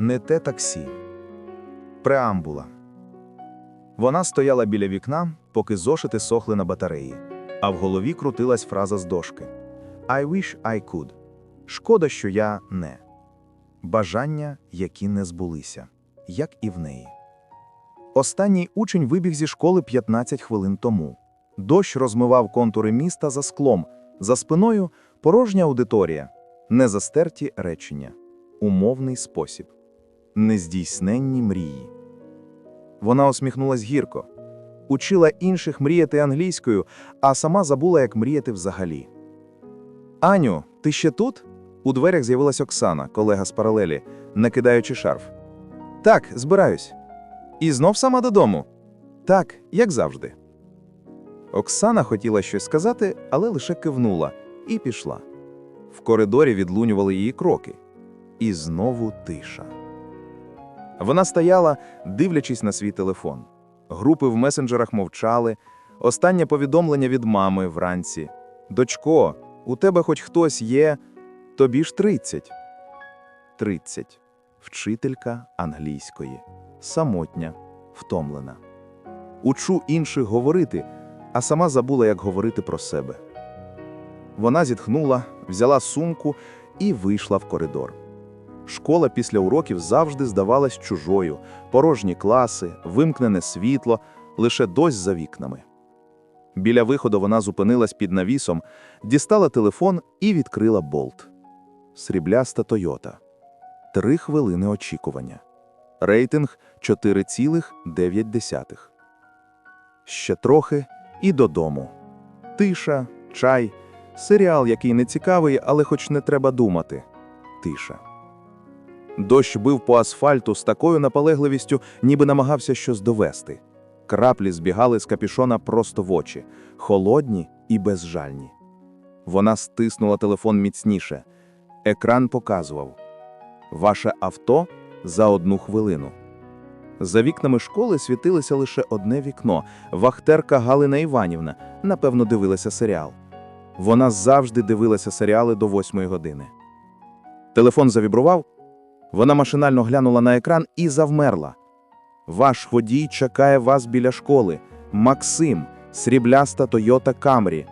Не те таксі. Преамбула. Вона стояла біля вікна, поки зошити сохли на батареї, а в голові крутилась фраза з дошки I wish I could. Шкода, що я не. Бажання, які не збулися, як і в неї. Останній учень вибіг зі школи 15 хвилин тому. Дощ розмивав контури міста за склом, за спиною порожня аудиторія, незастерті речення, умовний спосіб, нездійсненні мрії. Вона усміхнулась гірко, учила інших мріяти англійською, а сама забула, як мріяти взагалі. Аню, ти ще тут? У дверях з'явилась Оксана, колега з паралелі, накидаючи шарф. Так, збираюсь. І знов сама додому. Так, як завжди. Оксана хотіла щось сказати, але лише кивнула і пішла. В коридорі відлунювали її кроки. І знову тиша. Вона стояла, дивлячись на свій телефон. Групи в месенджерах мовчали. Останнє повідомлення від мами вранці. Дочко, у тебе хоч хтось є, тобі ж 30. 30. Вчителька англійської. Самотня, втомлена. Учу інших говорити, а сама забула, як говорити про себе. Вона зітхнула, взяла сумку і вийшла в коридор. Школа після уроків завжди здавалась чужою, порожні класи, вимкнене світло, лише дощ за вікнами. Біля виходу вона зупинилась під навісом, дістала телефон і відкрила болт. Срібляста Тойота. Три хвилини очікування. Рейтинг 4,9. Ще трохи і додому. Тиша, чай, серіал, який не цікавий, але хоч не треба думати. Тиша. Дощ бив по асфальту з такою наполегливістю, ніби намагався щось довести. Краплі збігали з капішона просто в очі, холодні і безжальні. Вона стиснула телефон міцніше. Екран показував Ваше авто за одну хвилину. За вікнами школи світилося лише одне вікно. Вахтерка Галина Іванівна, напевно, дивилася серіал. Вона завжди дивилася серіали до восьмої години. Телефон завібрував. Вона машинально глянула на екран і завмерла. Ваш водій чекає вас біля школи. Максим, срібляста Тойота Камрі.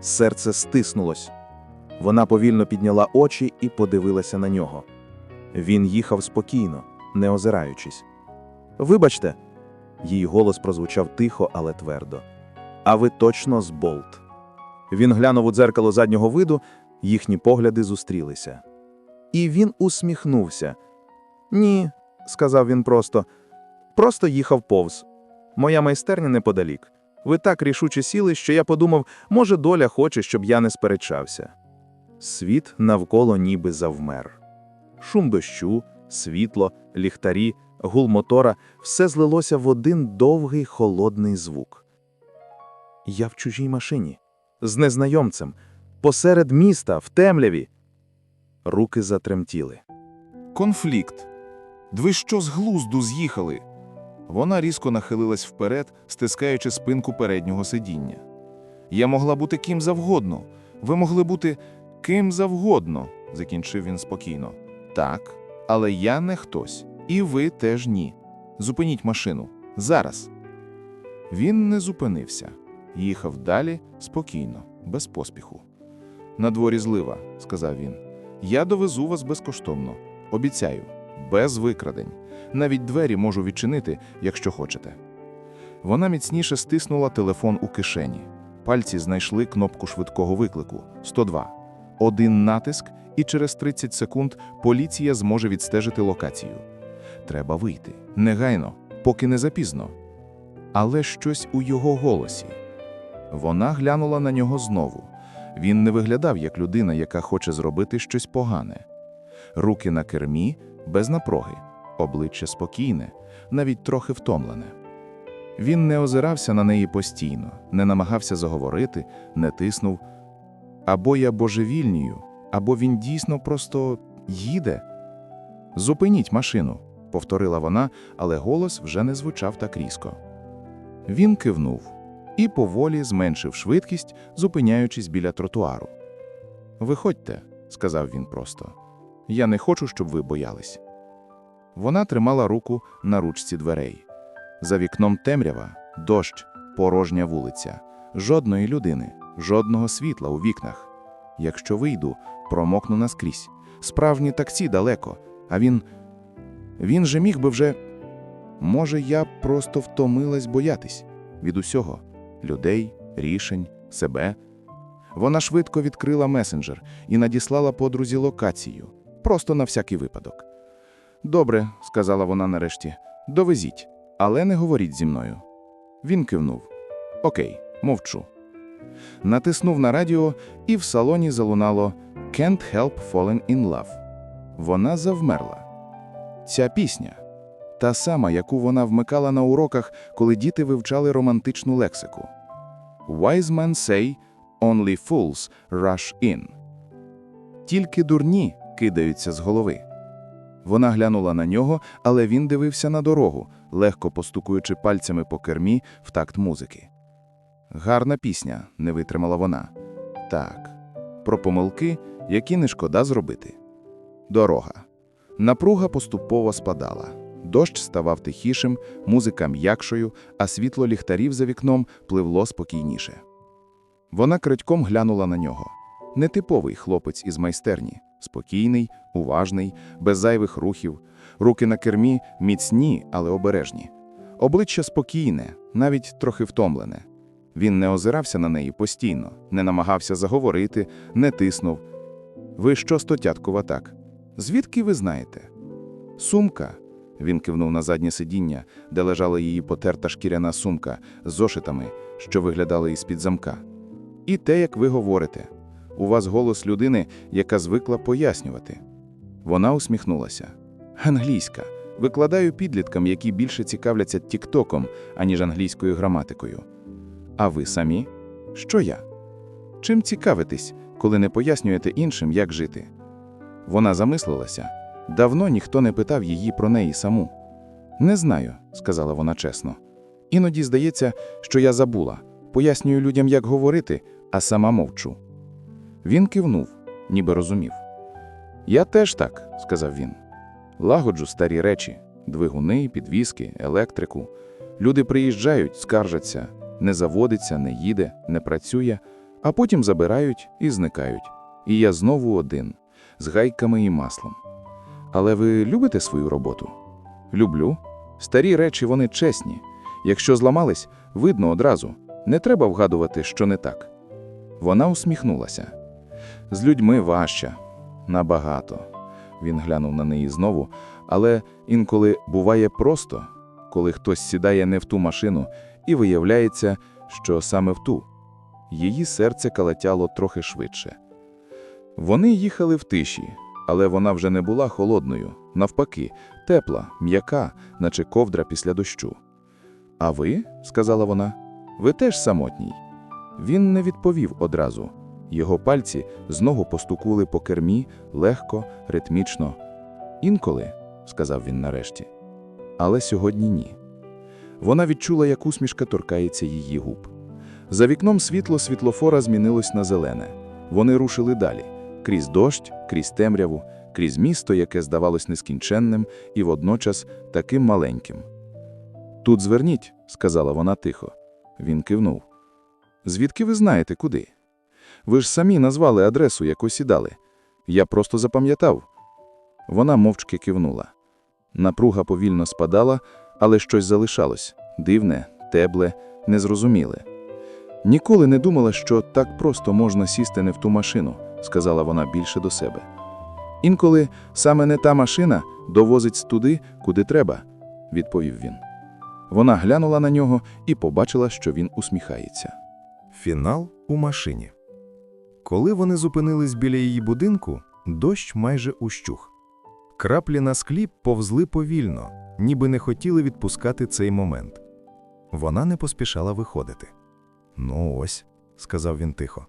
Серце стиснулось. Вона повільно підняла очі і подивилася на нього. Він їхав спокійно, не озираючись. Вибачте, її голос прозвучав тихо, але твердо. А ви точно з Болт. Він глянув у дзеркало заднього виду, їхні погляди зустрілися. І він усміхнувся. Ні, сказав він просто, просто їхав повз. Моя майстерня неподалік. Ви так рішуче сіли, що я подумав, може, доля хоче, щоб я не сперечався. Світ навколо ніби завмер. Шум дощу, світло, ліхтарі, гул мотора все злилося в один довгий холодний звук. Я в чужій машині, з незнайомцем, посеред міста, в темряві. Руки затремтіли. Конфлікт. Ви що з глузду з'їхали? Вона різко нахилилась вперед, стискаючи спинку переднього сидіння. Я могла бути ким завгодно. Ви могли бути ким завгодно, закінчив він спокійно. Так, але я не хтось, і ви теж ні. Зупиніть машину. Зараз. Він не зупинився. Їхав далі спокійно, без поспіху. На дворі злива, сказав він. Я довезу вас безкоштовно. Обіцяю, без викрадень. Навіть двері можу відчинити, якщо хочете. Вона міцніше стиснула телефон у кишені. Пальці знайшли кнопку швидкого виклику 102. Один натиск, і через 30 секунд поліція зможе відстежити локацію. Треба вийти. Негайно, поки не запізно. Але щось у його голосі. Вона глянула на нього знову. Він не виглядав як людина, яка хоче зробити щось погане. Руки на кермі, без напруги, обличчя спокійне, навіть трохи втомлене. Він не озирався на неї постійно, не намагався заговорити, не тиснув. Або я божевільнію, або він дійсно просто їде. Зупиніть машину, повторила вона, але голос вже не звучав так різко. Він кивнув і поволі зменшив швидкість, зупиняючись біля тротуару. Виходьте, сказав він просто. Я не хочу, щоб ви боялись. Вона тримала руку на ручці дверей. За вікном темрява, дощ, порожня вулиця. Жодної людини, жодного світла у вікнах. Якщо вийду, промокну наскрізь. Справжнє таксі далеко, а він. Він же міг би вже. Може, я просто втомилась боятись від усього людей, рішень, себе. Вона швидко відкрила месенджер і надіслала подрузі локацію, просто на всякий випадок. Добре, сказала вона нарешті, довезіть, але не говоріть зі мною. Він кивнув. Окей, мовчу. Натиснув на радіо, і в салоні залунало Can't help falling in love. Вона завмерла. Ця пісня та сама, яку вона вмикала на уроках, коли діти вивчали романтичну лексику. Wise men say, only fools rush in. Тільки дурні кидаються з голови. Вона глянула на нього, але він дивився на дорогу, легко постукуючи пальцями по кермі в такт музики. Гарна пісня, не витримала вона. Так, про помилки, які не шкода зробити. Дорога. Напруга поступово спадала. Дощ ставав тихішим, музика м'якшою, а світло ліхтарів за вікном пливло спокійніше. Вона крадьком глянула на нього. Нетиповий хлопець із майстерні, спокійний, уважний, без зайвих рухів, руки на кермі міцні, але обережні. Обличчя спокійне, навіть трохи втомлене. Він не озирався на неї постійно, не намагався заговорити, не тиснув. Ви що, стотяткова так? Звідки ви знаєте? Сумка. Він кивнув на заднє сидіння, де лежала її потерта шкіряна сумка з зошитами, що виглядали із-під замка. І те, як ви говорите. У вас голос людини, яка звикла пояснювати. Вона усміхнулася. Англійська. Викладаю підліткам, які більше цікавляться тіктоком, аніж англійською граматикою. А ви самі? Що я? Чим цікавитесь, коли не пояснюєте іншим, як жити? Вона замислилася. Давно ніхто не питав її про неї саму. Не знаю, сказала вона чесно. Іноді здається, що я забула, пояснюю людям, як говорити, а сама мовчу. Він кивнув, ніби розумів. Я теж так, сказав він. Лагоджу старі речі, двигуни, підвіски, електрику. Люди приїжджають, скаржаться, не заводиться, не їде, не працює, а потім забирають і зникають. І я знову один, з гайками і маслом. Але ви любите свою роботу? Люблю. Старі речі вони чесні. Якщо зламались, видно одразу. Не треба вгадувати, що не так. Вона усміхнулася. З людьми важче. Набагато. Він глянув на неї знову, але інколи буває просто, коли хтось сідає не в ту машину, і виявляється, що саме в ту. Її серце калатяло трохи швидше. Вони їхали в тиші, але вона вже не була холодною, навпаки, тепла, м'яка, наче ковдра після дощу. А ви, сказала вона, ви теж самотній. Він не відповів одразу. Його пальці знову постукували по кермі легко, ритмічно. Інколи, сказав він нарешті, але сьогодні ні. Вона відчула, як усмішка торкається її губ. За вікном світло світлофора змінилось на зелене. Вони рушили далі крізь дощ, крізь темряву, крізь місто, яке здавалось нескінченним і водночас таким маленьким. Тут зверніть, сказала вона тихо. Він кивнув. Звідки ви знаєте, куди? Ви ж самі назвали адресу, яку сідали. Я просто запам'ятав. Вона мовчки кивнула. Напруга повільно спадала, але щось залишалось дивне, тепле, незрозуміле. Ніколи не думала, що так просто можна сісти не в ту машину, сказала вона більше до себе. Інколи саме не та машина довозить туди, куди треба, відповів він. Вона глянула на нього і побачила, що він усміхається. Фінал у машині. Коли вони зупинились біля її будинку, дощ майже ущух. Краплі на склі повзли повільно, ніби не хотіли відпускати цей момент. Вона не поспішала виходити. Ну ось, сказав він тихо,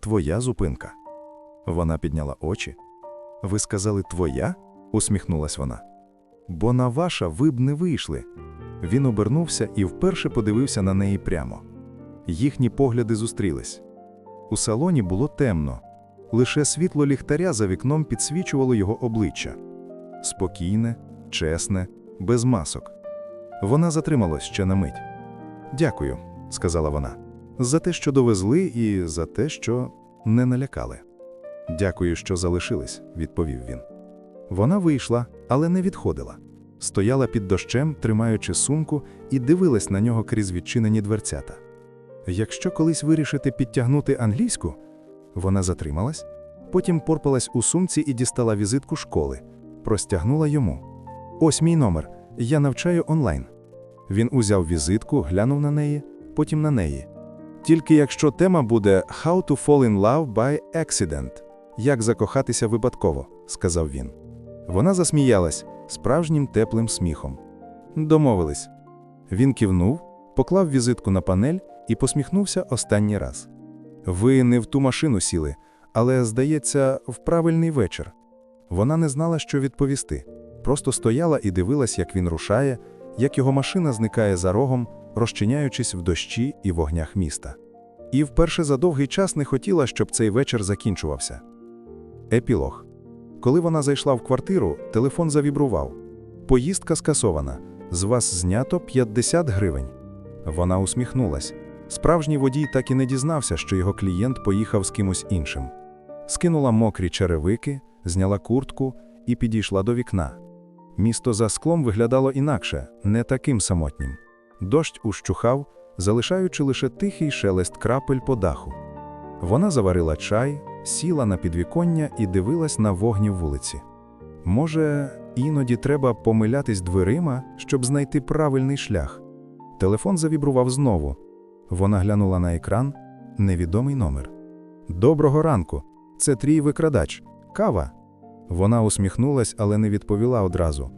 твоя зупинка. Вона підняла очі. Ви сказали твоя? усміхнулась вона. Бо на ваша ви б не вийшли. Він обернувся і вперше подивився на неї прямо. Їхні погляди зустрілись. У салоні було темно. Лише світло ліхтаря за вікном підсвічувало його обличчя. Спокійне, чесне, без масок. Вона затрималась ще на мить. Дякую, сказала вона, за те, що довезли, і за те, що не налякали. Дякую, що залишились, відповів він. Вона вийшла, але не відходила. Стояла під дощем, тримаючи сумку, і дивилась на нього крізь відчинені дверцята. Якщо колись вирішити підтягнути англійську, вона затрималась, потім порпалась у сумці і дістала візитку школи, простягнула йому. Ось мій номер. Я навчаю онлайн. Він узяв візитку, глянув на неї, потім на неї. Тільки якщо тема буде How to fall in love by accident Як закохатися випадково, сказав він. Вона засміялась справжнім теплим сміхом. Домовились. Він кивнув, поклав візитку на панель і посміхнувся останній раз. Ви не в ту машину сіли, але, здається, в правильний вечір. Вона не знала, що відповісти. Просто стояла і дивилась, як він рушає, як його машина зникає за рогом, розчиняючись в дощі і вогнях міста. І вперше за довгий час не хотіла, щоб цей вечір закінчувався. Епілог. Коли вона зайшла в квартиру, телефон завібрував. Поїздка скасована. З вас знято 50 гривень. Вона усміхнулась. Справжній водій так і не дізнався, що його клієнт поїхав з кимось іншим. Скинула мокрі черевики, зняла куртку і підійшла до вікна. Місто за склом виглядало інакше, не таким самотнім. Дощ ущухав, залишаючи лише тихий шелест крапель по даху. Вона заварила чай, сіла на підвіконня і дивилась на вогні вулиці. Може, іноді треба помилятись дверима, щоб знайти правильний шлях. Телефон завібрував знову. Вона глянула на екран невідомий номер. Доброго ранку. Це твій викрадач. Кава. Вона усміхнулась, але не відповіла одразу.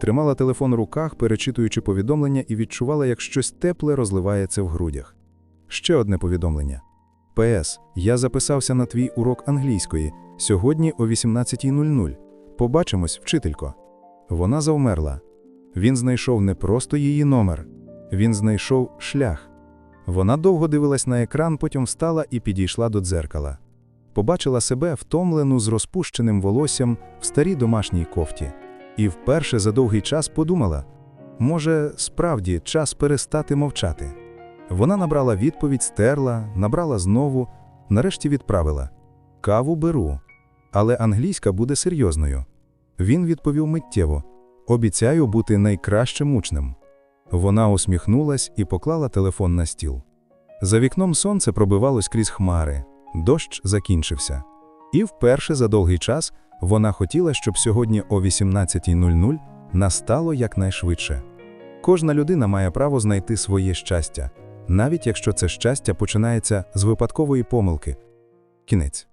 Тримала телефон у руках, перечитуючи повідомлення, і відчувала, як щось тепле розливається в грудях. Ще одне повідомлення. ПС. Я записався на твій урок англійської сьогодні о 18.00. Побачимось, вчителько. Вона завмерла. Він знайшов не просто її номер, він знайшов шлях. Вона довго дивилась на екран, потім встала і підійшла до дзеркала. Побачила себе втомлену з розпущеним волоссям в старій домашній кофті. І вперше за довгий час подумала: може, справді час перестати мовчати. Вона набрала відповідь, стерла, набрала знову, нарешті відправила: Каву беру, але англійська буде серйозною. Він відповів миттєво: Обіцяю бути найкращим учнем. Вона усміхнулась і поклала телефон на стіл. За вікном сонце пробивалось крізь хмари, дощ закінчився. І вперше за довгий час вона хотіла, щоб сьогодні о 18.00 настало якнайшвидше. Кожна людина має право знайти своє щастя, навіть якщо це щастя починається з випадкової помилки. Кінець.